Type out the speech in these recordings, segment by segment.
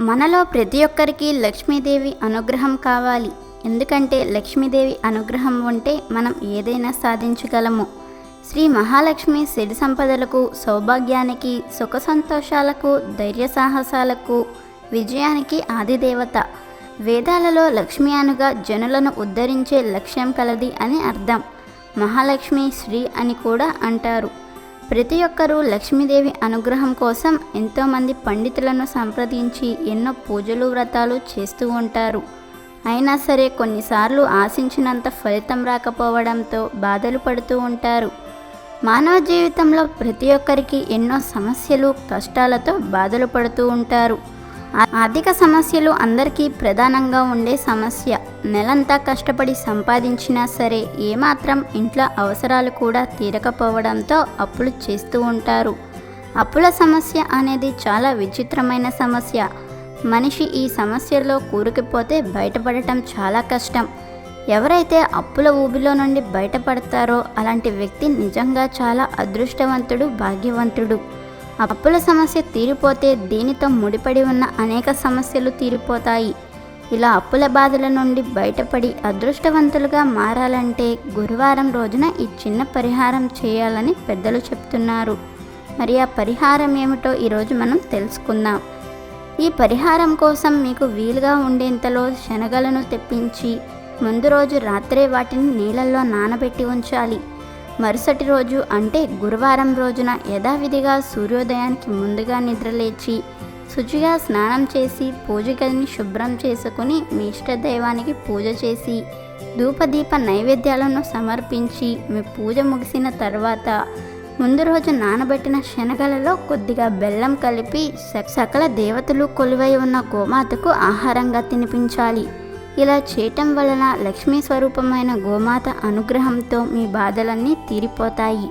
మనలో ప్రతి ఒక్కరికి లక్ష్మీదేవి అనుగ్రహం కావాలి. ఎందుకంటే లక్ష్మీదేవి అనుగ్రహం ఉంటే మనం ఏదైనా సాధించగలము. శ్రీ మహాలక్ష్మి సిరి సంపదలకు సౌభాగ్యానికి సుఖ సంతోషాలకు ధైర్య సాహసాలకు విజయానికి ఆదిదేవత. వేదాలలో లక్ష్మి అనుగా జనులను ఉద్ధరించే లక్ష్యం కలది అని అర్థం. మహాలక్ష్మి శ్రీ అని కూడా అంటారు. ప్రతి ఒక్కరూ లక్ష్మీదేవి అనుగ్రహం కోసం ఎంతోమంది పండితులను సంప్రదించి ఎన్నో పూజలు వ్రతాలు చేస్తూ ఉంటారు. అయినా సరే కొన్నిసార్లు ఆశించినంత ఫలితం రాకపోవడంతో బాధలు పడుతూ ఉంటారు. మానవ జీవితంలో ప్రతి ఒక్కరికి ఎన్నో సమస్యలు కష్టాలతో బాధలు పడుతూ ఉంటారు. ఆర్థిక సమస్యలు అందరికీ ప్రధానంగా ఉండే సమస్య. నెలంతా కష్టపడి సంపాదించినా సరే ఏమాత్రం ఇంట్లో అవసరాలు కూడా తీరకపోవడంతో అప్పులు చేస్తూ ఉంటారు. అప్పుల సమస్య అనేది చాలా విచిత్రమైన సమస్య. మనిషి ఈ సమస్యలో కూరుకుపోతే బయటపడటం చాలా కష్టం. ఎవరైతే అప్పుల ఊబిలో నుండి బయటపడతారో అలాంటి వ్యక్తి నిజంగా చాలా అదృష్టవంతుడు భాగ్యవంతుడు. అప్పుల సమస్య తీరిపోతే దీనితో ముడిపడి ఉన్న అనేక సమస్యలు తీరిపోతాయి. ఇలా అప్పుల బాధల నుండి బయటపడి అదృష్టవంతులుగా మారాలంటే గురువారం రోజున ఈ చిన్న పరిహారం చేయాలని పెద్దలు చెప్తున్నారు. మరి ఆ పరిహారం ఏమిటో ఈరోజు మనం తెలుసుకుందాం. ఈ పరిహారం కోసం మీకు వీలుగా ఉండేంతలో శనగలను తెప్పించి ముందు రోజు రాత్రే వాటిని నీళ్ళల్లో నానబెట్టి ఉంచాలి. మరుసటి రోజు అంటే గురువారం రోజున యథావిధిగా సూర్యోదయానికి ముందుగా నిద్రలేచి శుచిగా స్నానం చేసి పూజ గదిని శుభ్రం చేసుకుని మీ ఇష్టదైవానికి పూజ చేసి ధూపదీప నైవేద్యాలను సమర్పించి మీ పూజ ముగిసిన తర్వాత ముందు రోజు నానబెట్టిన శనగలలో కొద్దిగా బెల్లం కలిపి స- సకల దేవతలు కొలువై ఉన్న గోమాతకు ఆహారంగా తినిపించాలి. ఇలా చేయటం వలన లక్ష్మీ స్వరూపమైన గోమాత అనుగ్రహంతో మీ బాధలన్నీ తీరిపోతాయి.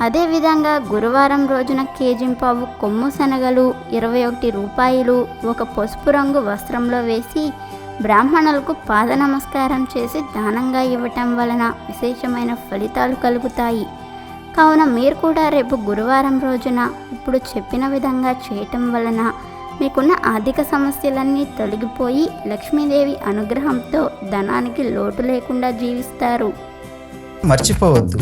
అదేవిధంగా గురువారం రోజున కేజింపావు కొమ్ము శనగలు ఇరవై ఒకటి రూపాయలు ఒక పసుపు రంగు వస్త్రంలో వేసి బ్రాహ్మణులకు పాద నమస్కారం చేసి దానంగా ఇవ్వటం వలన విశేషమైన ఫలితాలు కలుగుతాయి. కావున మీరు కూడా రేపు గురువారం రోజున ఇప్పుడు చెప్పిన విధంగా చేయటం వలన మీకున్న ఆర్థిక సమస్యలన్నీ తొలగిపోయి లక్ష్మీదేవి అనుగ్రహంతో ధనానికి లోటు లేకుండా జీవిస్తారు. మర్చిపోవద్దు.